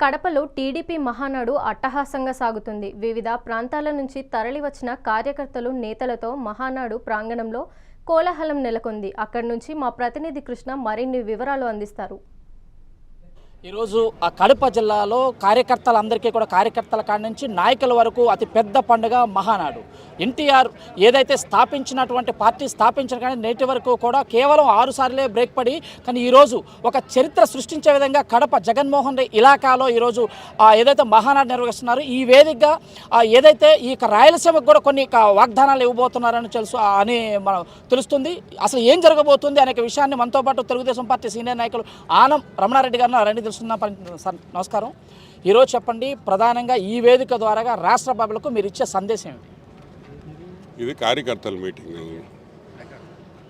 కడపలో టీడీపీ మహానాడు అట్టహాసంగా సాగుతుంది. వివిధ ప్రాంతాల నుంచి తరలివచ్చిన కార్యకర్తలు నేతలతో మహానాడు ప్రాంగణంలో కోలాహలం నెలకొంది. అక్కడి నుంచి మా ప్రతినిధి కృష్ణ మరిన్ని వివరాలు అందిస్తారు. ఈరోజు ఆ కడప జిల్లాలో కార్యకర్తలందరికీ కూడా కార్యకర్తల కాడి నుంచి నాయకుల వరకు అతి పెద్ద పండుగ మహానాడు. ఎన్టీఆర్ ఏదైతే స్థాపించినటువంటి పార్టీ స్థాపించిన కానీ నేటి వరకు కూడా కేవలం ఆరు సార్లే బ్రేక్ పడి కానీ ఈరోజు ఒక చరిత్ర సృష్టించే విధంగా కడప జగన్మోహన్ రెడ్డి ఇలాకాలో ఈరోజు ఏదైతే మహానాడు నిర్వహిస్తున్నారు ఈ వేదికగా ఏదైతే ఈ రాయలసీమకు కూడా కొన్ని వాగ్దానాలు ఇవ్వబోతున్నారని తెలుసు అని మనం తెలుస్తుంది. అసలు ఏం జరగబోతుంది అనే విషయాన్ని మనతో పాటు తెలుగుదేశం పార్టీ సీనియర్ నాయకులు ఆనం రమణారెడ్డి గారిని రెండు తెలుస్తున్నా సార్ నమస్కారం. ఈరోజు చెప్పండి ప్రధానంగా ఈ వేదిక ద్వారా రాష్ట్ర ప్రజలకు మీరు ఇచ్చే సందేశం ఏమిటి? ఇది కార్యకర్తల మీటింగ్.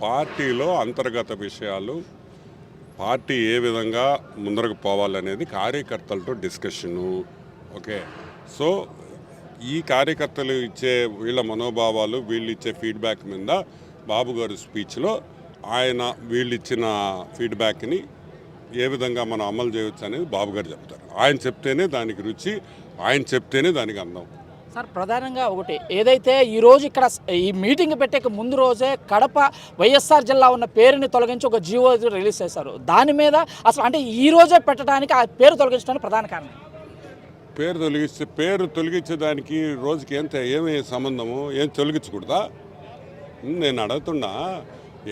పార్టీలో అంతర్గత విషయాలు పార్టీ ఏ విధంగా ముందరకు పోవాలనేది కార్యకర్తలతో డిస్కషను. ఓకే? సో ఈ కార్యకర్తలు ఇచ్చే వీళ్ళ మనోభావాలు వీళ్ళు ఇచ్చే ఫీడ్బ్యాక్ మీద బాబు గారు స్పీచ్లో ఆయన వీళ్ళు ఇచ్చిన ఫీడ్బ్యాక్ని ఏ విధంగా మనం అమలు చేయవచ్చు అనేది బాబు గారు చెప్తారు. ఆయన చెప్తేనే దానికి రుచి ఆయన చెప్తేనే దానికి అందం. సార్ ప్రధానంగా ఒకటి ఏదైతే ఈ రోజు ఇక్కడ ఈ మీటింగ్ పెట్టే ముందు రోజే కడప వైఎస్ఆర్ జిల్లా ఉన్న పేరుని తొలగించి ఒక జీవో రిలీజ్ చేశారు. దాని మీద అసలు అంటే ఈ రోజే పెట్టడానికి ఆ పేరు తొలగించడానికి ప్రధాన కారణం. పేరు తొలగిస్తే పేరు తొలగించేదానికి రోజుకి ఎంత ఏమి సంబంధము ఏం తొలగించకూడదా? నేను అడుగుతున్నా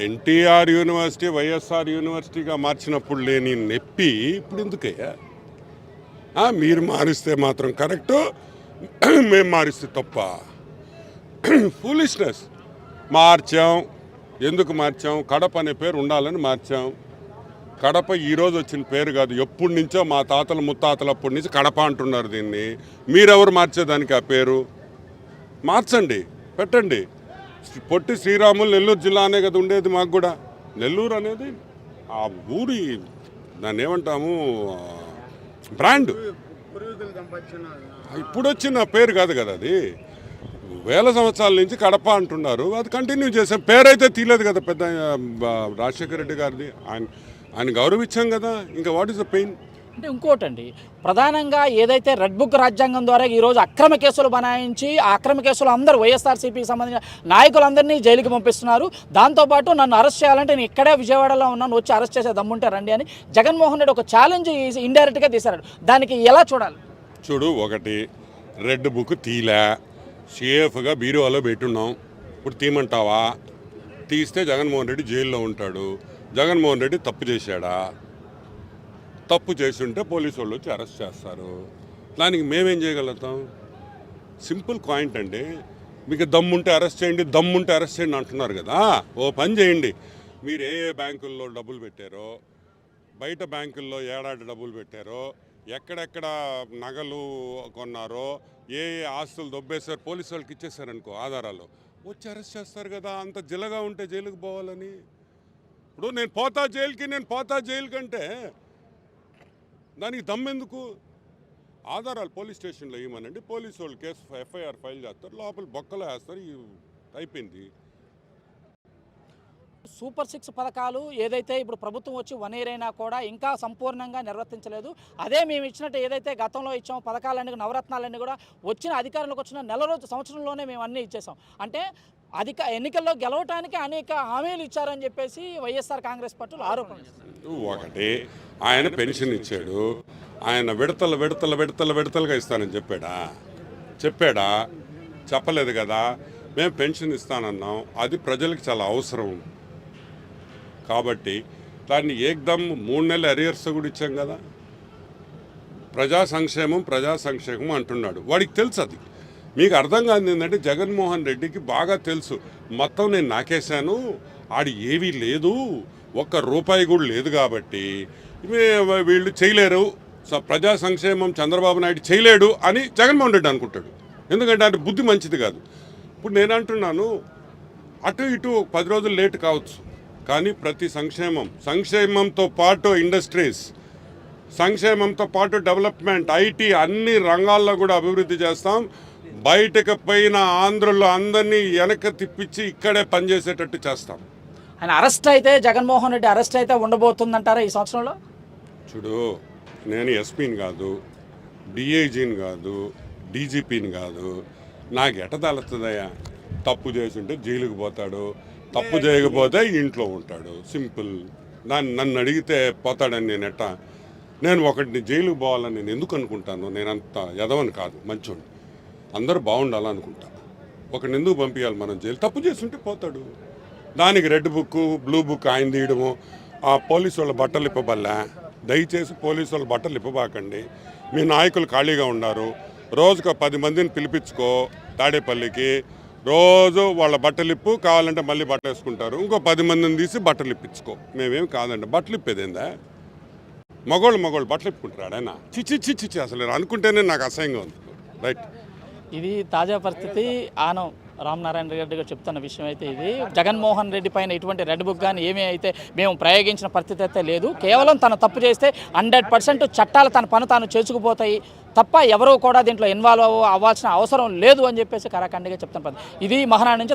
ఎన్టీఆర్ యూనివర్సిటీ వైఎస్ఆర్ యూనివర్సిటీగా మార్చినప్పుడు లేని నొప్పి ఇప్పుడు ఎందుకయ్యా? మీరు మారిస్తే మాత్రం కరెక్టు మేము మారిస్తే తప్ప. ఫూలిష్నెస్ మార్చాం. ఎందుకు మార్చాం? కడప అనే పేరు ఉండాలని మార్చాం. కడప ఈరోజు వచ్చిన పేరు కాదు. ఎప్పటి నుంచో మా తాతల ముత్తాతలు అప్పటి నుంచి కడప అంటున్నారు దీన్ని. మీరెవరు మార్చేదానికి ఆ పేరు? మార్చండి. పెట్టండి. పొట్టి శ్రీరాములు నెల్లూరు జిల్లా అనే కదా ఉండేది మాకు కూడా. నెల్లూరు అనేది ఆ ఊరి దాన్ని ఏమంటాము బ్రాండ్. ఇప్పుడు వచ్చిన పేరు కాదు కదా అది. వేల సంవత్సరాల నుంచి కడప అంటున్నారు. అది కంటిన్యూ చేసాం పేరైతే తీయలేదు కదా పెద్ద రాజశేఖర రెడ్డి గారిది. ఆయన ఆయన గౌరవించాం కదా. ఇంకా వాట్ ఈస్ ద పెయిన్ అంటే ఇంకోటండి ప్రధానంగా ఏదైతే రెడ్ బుక్ రాజ్యాంగం ద్వారా ఈరోజు అక్రమ కేసులు బనాయించి ఆ అక్రమ కేసులు అందరూ వైఎస్ఆర్సీపీకి సంబంధించిన నాయకులందరినీ జైలుకి పంపిస్తున్నారు. దాంతోపాటు నన్ను అరెస్ట్ చేయాలంటే నేను ఇక్కడే విజయవాడలో ఉన్నాను వచ్చి అరెస్ట్ చేసే దమ్ముంటే రండి అని జగన్మోహన్ రెడ్డి ఒక ఛాలెంజ్ ఇండైరెక్ట్గా తీశారు దానికి ఎలా చూడాలి? చూడు ఒకటి రెడ్ బుక్ తీలే సేఫ్గా బీరువాలో పెట్టున్నాం. ఇప్పుడు తీయమంటావా? తీస్తే జగన్మోహన్ రెడ్డి జైల్లో ఉంటాడు. జగన్మోహన్ రెడ్డి తప్పు చేశాడా? తప్పు చేసి ఉంటే పోలీసు వాళ్ళు వచ్చి అరెస్ట్ చేస్తారు. దానికి మేమేం చేయగలుగుతాం? సింపుల్ పాయింట్ అండి. మీకు దమ్ముంటే అరెస్ట్ చేయండి దమ్ముంటే అరెస్ట్ చేయండి అంటున్నారు కదా. ఓ పని చేయండి. మీరు ఏ ఏ బ్యాంకుల్లో డబ్బులు పెట్టారో బయట బ్యాంకుల్లో ఏడాది డబ్బులు పెట్టారో ఎక్కడెక్కడ నగలు కొన్నారో ఏ ఏ ఆస్తులు దొబ్బేశారు పోలీసు వాళ్ళకి ఇచ్చేసారనుకో ఆధారాలు వచ్చి అరెస్ట్ చేస్తారు కదా. అంత జిల్లగా ఉంటే జైలుకి పోవాలని. ఇప్పుడు నేను పోతా జైలుకి నేను పోతా జైలు కంటే దానికి దమ్మెందుకు? ఆధారాలు పోలీస్ స్టేషన్లో ఇవ్వమనండి. పోలీసు వాళ్ళు కేసు ఎఫ్ఐఆర్ ఫైల్ చేస్తారు. లోపల బొక్కలో వేస్తారు. ఈ అయిపోయింది సూపర్ సిక్స్ పథకాలు ఏదైతే ఇప్పుడు ప్రభుత్వం వచ్చి వన్ ఇయర్ అయినా కూడా ఇంకా సంపూర్ణంగా నిర్వర్తించలేదు. అదే మేము ఇచ్చినట్టు ఏదైతే గతంలో ఇచ్చామో పథకాలన్నీ నవరత్నాలన్నీ కూడా వచ్చిన అధికారంలోకి వచ్చిన నెల రోజు సంవత్సరంలోనే మేము అన్నీ ఇచ్చేసాం. అంటే అధిక ఎన్నికల్లో గెలవటానికి అనేక హామీలు ఇచ్చారని చెప్పేసి వైఎస్ఆర్ కాంగ్రెస్ పార్టీలు ఆరోపణ ఒకటి ఆయన పెన్షన్ ఇచ్చాడు ఆయన విడతల విడతల విడతల విడతలుగా ఇస్తానని చెప్పాడా? చెప్పాడా? చెప్పలేదు కదా. మేము పెన్షన్ ఇస్తానన్నాం. అది ప్రజలకు చాలా అవసరం. కాబట్టి దాన్ని ఏకదమ్ మూడు నెలల అరియర్స్ కూడా ఇచ్చాం కదా. ప్రజా సంక్షేమం ప్రజా సంక్షేమం అంటున్నాడు. వాడికి తెలుసు అది. మీకు అర్థం కాదు ఏంటంటే జగన్మోహన్ రెడ్డికి బాగా తెలుసు. మొత్తం నేను నాకేశాను ఆడి ఏవీ లేదు ఒక్క రూపాయి కూడా లేదు కాబట్టి వీళ్ళు చేయలేరు. స- ప్రజా సంక్షేమం చంద్రబాబు నాయుడు చేయలేడు అని జగన్మోహన్ రెడ్డి అనుకుంటాడు. ఎందుకంటే అంటే బుద్ధి మంచిది కాదు. ఇప్పుడు నేను అంటున్నాను అటు ఇటు పది రోజులు లేట్ కావచ్చు. కానీ ప్రతి సంక్షేమం సంక్షేమంతో పాటు ఇండస్ట్రీస్ సంక్షేమంతో పాటు డెవలప్మెంట్ ఐటీ అన్ని రంగాల్లో కూడా అభివృద్ధి చేస్తాం. బయటకు పోయిన ఆంధ్రులు అందరినీ వెనక తిప్పించి ఇక్కడే పనిచేసేటట్టు చేస్తాం. ఆయన అరెస్ట్ అయితే జగన్మోహన్ రెడ్డి అరెస్ట్ అయితే ఉండబోతుందంటారా ఈ సంవత్సరంలో? చూడు నేను ఎస్పీని కాదు డిఐజీని కాదు డీజీపీని కాదు. నాకు ఎట తలస్తుందయ్యా తప్పు చేసుంటే జైలుకి పోతాడు తప్పు చేయకపోతే ఇంట్లో ఉంటాడు. సింపుల్. దాన్ని నన్ను అడిగితే పోతాడని నేను ఎట్టా నేను ఒకటిని జైలుకి పోవాలని నేను ఎందుకు అనుకుంటాను? నేను అంత ఎదవని కాదు మంచోడు అందరూ బాగుండాలనుకుంటా. ఒకరిని ఎందుకు పంపించాలి మనం జైలు? తప్పు చేస్తుంటే పోతాడు. దానికి రెడ్ బుక్ బ్లూ బుక్ ఆయన తీయడము ఆ పోలీసు వాళ్ళ బట్టలు ఇప్పబల్లా దయచేసి పోలీసు వాళ్ళ బట్టలు ఇప్పబాకండి. మీ నాయకులు ఖాళీగా ఉన్నారు. రోజుకు పది మందిని పిలిపించుకో తాడేపల్లికి. రోజు వాళ్ళ బట్టలిప్పు కావాలంటే మళ్ళీ బట్టలు వేసుకుంటారు. ఇంకో పది మందిని తీసి బట్టలు ఇప్పించుకో. మేమేమి కాదండి బట్టలు ఇప్పేదేందా? మగోళ్ళు మగోళ్ళు బట్టలు ఇప్పుకుంటారు ఆయన? చిచ్చి చిచ్చి చిచ్చి అసలు అనుకుంటేనే నాకు అసహ్యంగా ఉంది. రైట్. ఇది తాజా పరిస్థితి. ఆనం. రామనారాయణ రెడ్డి గారు చెప్తున్న విషయం అయితే ఇది. జగన్మోహన్ రెడ్డి పైన ఇటువంటి రెడ్ బుక్ కానీ ఏమీ అయితే మేము ప్రయోగించిన పరిస్థితి అయితే లేదు. కేవలం తను తప్పు చేస్తే హండ్రెడ్ పర్సెంట్ చట్టాలు తన పని తాను చేసుకుపోతాయి తప్ప ఎవరూ కూడా దీంట్లో ఇన్వాల్వ్ అవ్వాల్సిన అవసరం లేదు అని చెప్పేసి కరాఖండిగా చెప్తాను ఇది మహానాడు నుంచి